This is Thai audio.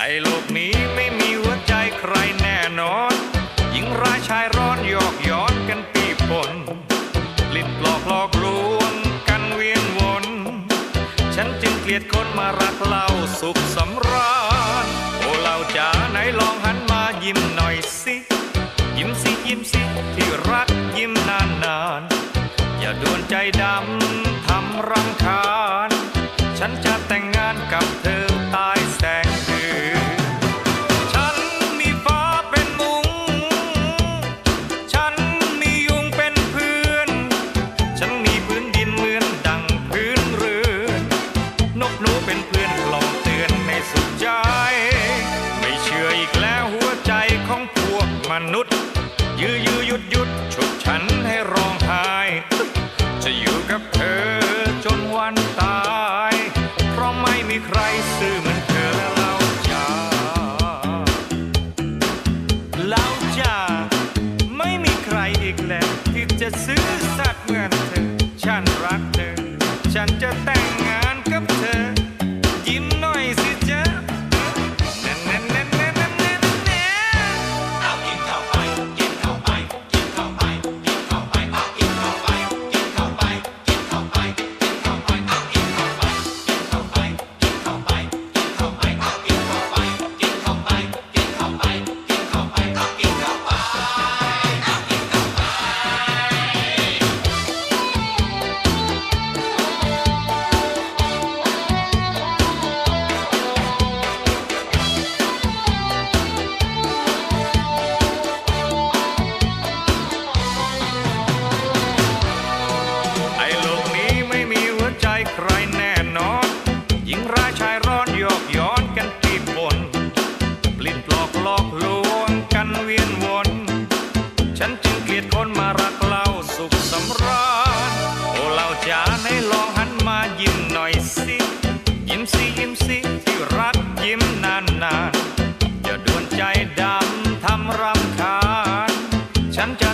ไอหลบหนีไม่มีหัวใจใครแน่นอนยิงราชาร้อนยอกย้อนกันปีบปนหลีดหลอกหลอกลวงกันเวียนวนฉันจึงเกลียดคนมารักเราสุข นกับเธอตายแสงคืนฉันมีฟ้าเป็นมุง ฉันมียุงเป็นเพื่อน ฉันมีพื้นดินเหมือนดังพื้นเรือนนกหนูเป็นเพื่อนกล่อมเตือนในสุขใจ ไม่เชื่ออีกแล้วหัวใจของพวกมนุษย์ ยื้อยื้อหยุดหยุดฉุดฉันให้ร้องไห้ จะอยู่กับเธอจนวัน อีกแล้ว ที่จะซื้อสัตว์เหมือนเธอ ฉันรักเธอ ฉันจะแต่งงานกับเธอ ดคนมารักเราสุขสำราญโอ้เราจะให้ลองหันมายิ้มหน่อยสิ ยิ้มสิยิ้มสิที่รักยิ้มนานๆนอย่าดวนใจดำทำรำคาญฉันจะ